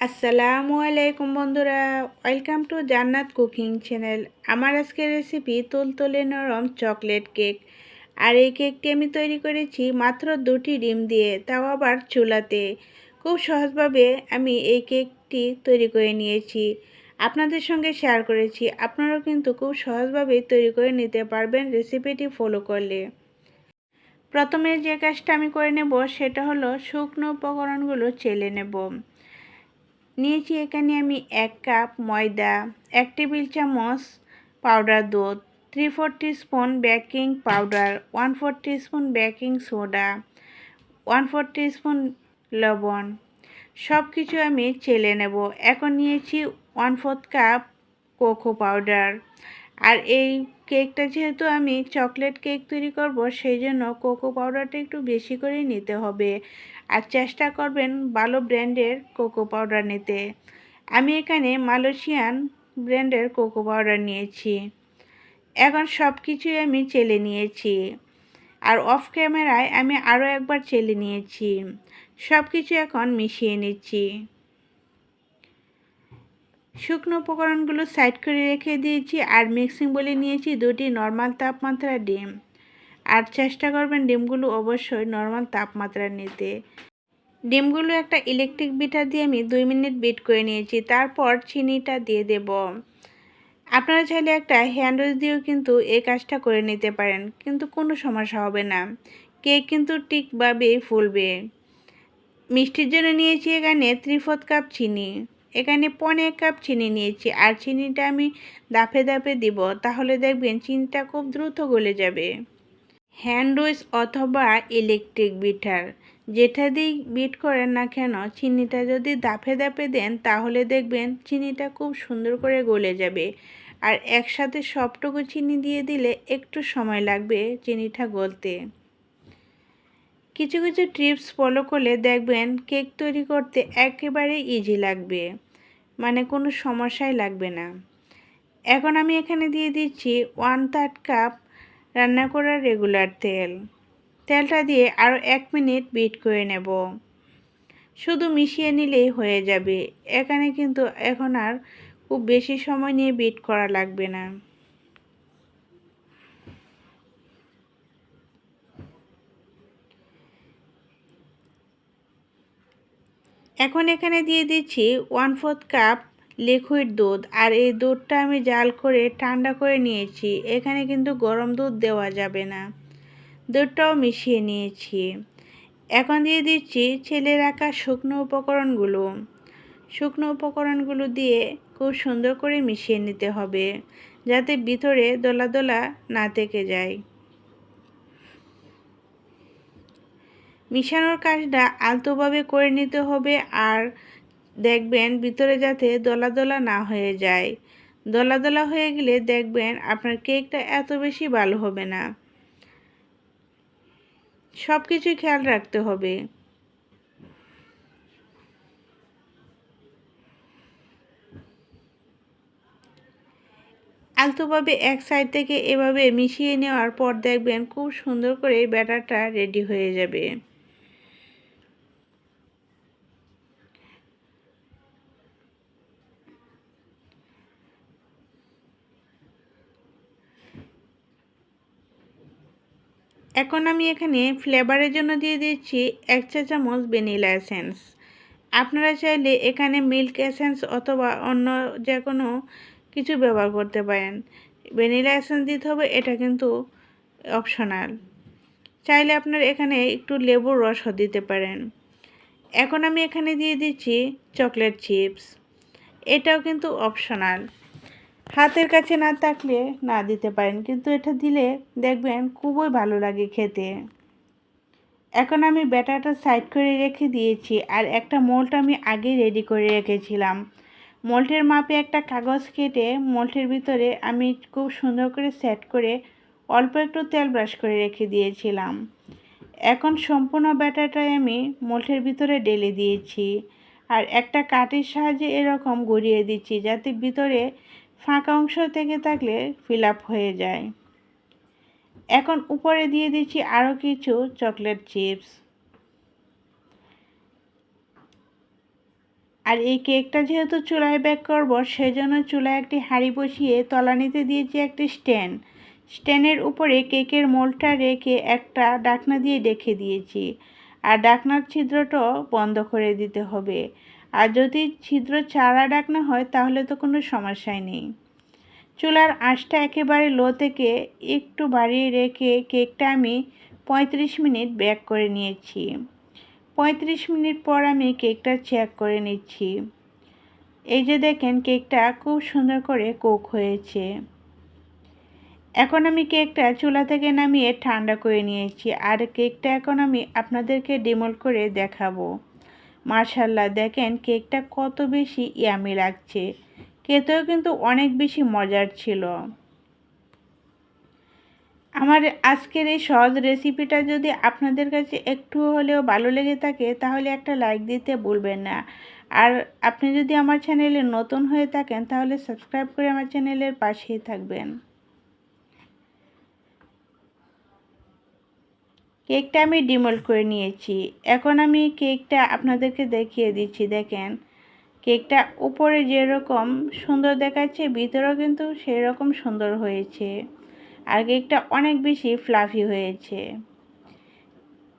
আসসালামু আলাইকুম বন্ধুরা, welcome to Jannat cooking channel. আমার আজকের রেসিপি তুলতুলে নরম চকলেট কেক। আর এই কেকটি আমি তৈরি করেছি মাত্র দুটি ডিম দিয়ে, তাও আবার চুলাতে। খুব সহজভাবে আমি এই কেকটি তৈরি করে নিয়েছি। আপনাদের সঙ্গে শেয়ার করেছি, আপনারাও কিন্তু খুব সহজভাবে তৈরি করে নিতে পারবেন রেসিপিটি ফলো করলে। প্রথমে যে কাজটা আমি করে নেব, সেটা হলো শুকনো উপকরণগুলো চেলে নেব। নিয়েছি এখানে আমি এক কাপ ময়দা, এক টেবিল চামচ পাউডার দুধ three four spoon baking powder one four spoon baking soda one four spoon লবণ। সব কিছু আমি চেলে নেব। এখন নিয়েছি one fourth cup cocoa powder আর এই কেকটা যেহেতু আমি চকলেট কেক তৈরি করব, সেই জন্য কোকো পাউডারটা একটু বেশি করেই নিতে হবে। আর চেষ্টা করবেন ভালো ব্র্যান্ডের কোকো পাউডার নিতে। আমি এখানে মালয়েশিয়ান ব্র্যান্ডের কোকো পাউডার নিয়েছি। এখন সব কিছুই আমি চেলে নিয়েছি। আর অফ ক্যামেরায় আমি আরও একবার চেলে নিয়েছি। সব কিছু এখন মিশিয়ে নিচ্ছি। শুকনো উপকরণগুলো সাইড করে রেখে দিয়েছি আর মিক্সিং বলে নিয়েছি দুটি নর্মাল তাপমাত্রা ডিম। আর চেষ্টা করবেন ডিমগুলো অবশ্যই নর্মাল তাপমাত্রা নিতে। ডিমগুলো একটা ইলেকট্রিক বিটার দিয়ে আমি দুই মিনিট বিট করে নিয়েছি, তারপর চিনিটা দিয়ে দেব। আপনারা চাইলে একটা হ্যান্ডউইচ দিয়েও কিন্তু এই কাজটা করে নিতে পারেন, কিন্তু কোনো সমস্যা হবে না। কেক কিন্তু ঠিকভাবে ফুলবে। মিষ্টির জন্য নিয়েছি এখানে ত্রিফোর্থ কাপ চিনি। এখানে পনেরো কাপ চিনি নিয়েছি, আর চিনিটা আমি দাফে দাফে দিব, তাহলে দেখবেন চিনিটা খুব দ্রুত গলে যাবে। হ্যান্ড অথবা ইলেকট্রিক বিটার, যেটা দিয়ে বিট করেন না কেন, চিনিটা যদি দাফে দাফে দেন, তাহলে দেখবেন চিনিটা খুব সুন্দর করে গলে যাবে। আর একসাথে সবটুকু চিনি দিয়ে দিলে একটু সময় লাগবে চিনিটা গলতে। কিছু কিছু টিপস ফলো করলে দেখবেন কেক তৈরি করতে একেবারে ইজি লাগবে। মানে কোনো সমস্যাই লাগবে না। এখন আমি এখানে দিয়ে দিচ্ছি ওয়ান থার্ড কাপ রান্না করার রেগুলার তেল। তেলটা দিয়ে আরও এক মিনিট বিট করে নেব। শুধু মিশিয়ে নিলেই হয়ে যাবে। এখানে কিন্তু এখন আর খুব বেশি সময় নিয়ে বিট করা লাগবে না। এখন এখানে দিয়ে দিচ্ছি ওয়ান ফোর্থ কাপ লিকুইড দুধ, আর এই দুধটা আমি জাল করে ঠান্ডা করে নিয়েছি। এখানে কিন্তু গরম দুধ দেওয়া যাবে না। দুধটাও মিশিয়ে নিয়েছি। এখন দিয়ে দিচ্ছি ছেলে রাখা শুকনো উপকরণগুলো। শুকনো উপকরণগুলো দিয়ে খুব সুন্দর করে মিশিয়ে নিতে হবে, যাতে ভিতরে দোলা দোলা না থেকে যায়। মিশানোর কাজটা আলতোভাবে করে নিতে হবে আর দেখবেন ভিতরে যাতে দলা দলা না হয়ে যায়। দলা দলা হয়ে গেলে দেখবেন আপনার কেকটা এত বেশি ভালো হবে না। সব কিছুই খেয়াল রাখতে হবে। আলতোভাবে এক সাইড থেকে এভাবে মিশিয়ে নেওয়ার পর দেখবেন খুব সুন্দর করে ব্যাটারটা রেডি হয়ে যাবে। এখন আমি এখানে ফ্লেভারের জন্য দিয়ে দিচ্ছি এক চা চামচ ভ্যানিলা এসেন্স আপনারা চাইলে এখানে মিল্ক এসেন্স অথবা অন্য যে কোনো কিছু ব্যবহার করতে পারেন। ভ্যানিলা এসেন্স দিতে হবে, এটা কিন্তু অপশনাল চাইলে আপনার এখানে একটু লেবুর রসও দিতে পারেন। এখন আমি এখানে দিয়ে দিচ্ছি চকলেট চিপস এটাও কিন্তু অপশনাল হাতের কাছে না থাকলে না দিতে পারেন, কিন্তু এটা দিলে দেখবেন খুবই ভালো লাগে খেতে। এখন আমি ব্যাটারটা সাইড করে রেখে দিয়েছি আর একটা মোল্ট আমি আগে রেডি করে রেখেছিলাম। মোল্টের মাপে একটা কাগজ কেটে মোল্টের ভিতরে আমি খুব সুন্দর করে সেট করে অল্প একটু তেল ব্রাশ করে রেখে দিয়েছিলাম। এখন সম্পূর্ণ ব্যাটারটাই আমি মোল্টের ভিতরে ডেলে দিয়েছি। আর একটা কাঠের সাহায্যে এরকম গড়িয়ে দিচ্ছি যাতে ভিতরে ফাঁকা অংশ থেকে থাকলে ফিল আপ হয়ে যায়। এখন উপরে দিয়ে দিচ্ছি আরও কিছু চকলেট চিপস আর এই কেকটা যেহেতু চুলায় বেক করব, সেজন্য চুলায় একটি হাঁড়ি বসিয়ে তলানিতে দিয়েছি একটি স্ট্যান্ড স্ট্যান্ডের উপরে কেকের মোলটা রেখে একটা ডাকনা দিয়ে ডেকে দিয়েছি। আর ডাকনার ছিদ্রটাও বন্ধ করে দিতে হবে। আর যদি ছিদ্র চারা ডাকনা হয়, তাহলে তো কোনো সমস্যাই নেই। চুলার আঁশটা একেবারে লো থেকে একটু বাড়িয়ে রেখে কেকটা আমি পঁয়ত্রিশ মিনিট ব্যাক করে নিয়েছি। পঁয়ত্রিশ মিনিট পর আমি কেকটা চেক করে নিচ্ছি। এই যে দেখেন, কেকটা খুব সুন্দর করে কোক হয়েছে। এখন আমি কেকটা চুলা থেকে নামিয়ে ঠান্ডা করে নিয়েছি। আর কেকটা এখন আমি আপনাদেরকে ডিমোল করে দেখাবো। মার্শাল্লাহ দেখেন কেকটা কত বেশি ইয়ামি লাগছে। খেতেও কিন্তু অনেক বেশি মজার ছিল। আমার আজকের এই সহজ রেসিপিটা যদি আপনাদের কাছে একটু হলেও ভালো লেগে থাকে, তাহলে একটা লাইক দিতে ভুলবেন না। আর আপনি যদি আমার চ্যানেলে নতুন হয়ে থাকেন, তাহলে সাবস্ক্রাইব করে আমার চ্যানেলের পাশেই থাকবেন। কেকটা আমি ডিমোল্ড করে নিয়েছি। এখন আমি কেকটা আপনাদেরকে দেখিয়ে দিচ্ছি, দেখেন। কেকটা উপরে যেরকম সুন্দর দেখাচ্ছে, ভিতরেও কিন্তু সেই রকম সুন্দর হয়েছে। আর কেকটা অনেক বেশি ফ্লাফি হয়েছে।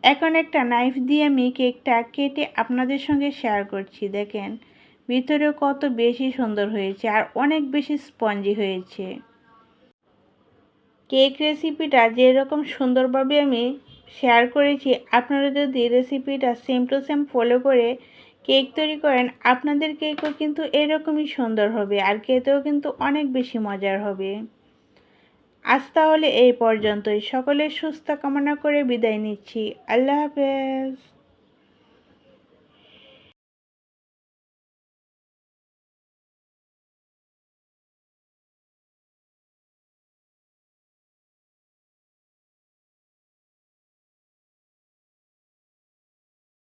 এখন একটা নাইফ দিয়ে আমি কেকটা কেটে আপনাদের সঙ্গে শেয়ার করছি, দেখেন। ভিতরেও কত বেশি সুন্দর হয়েছে আর অনেক বেশি স্পঞ্জি হয়েছে। কেক রেসিপিটা যেরকম সুন্দরভাবে আমি শেয়ার করেছি। আপনারা যদি রেসিপিটা সেম টু সেম ফলো করে কেক তৈরি করেন, আপনাদের কেকও কিন্তু এরকমই সুন্দর হবে আর খেতেও কিন্তু অনেক বেশি মজার হবে। আজ তাহলে এই পর্যন্তই। সকলের সুস্থ কামনা করে বিদায় নিচ্ছি। আল্লাহ হাফেজ।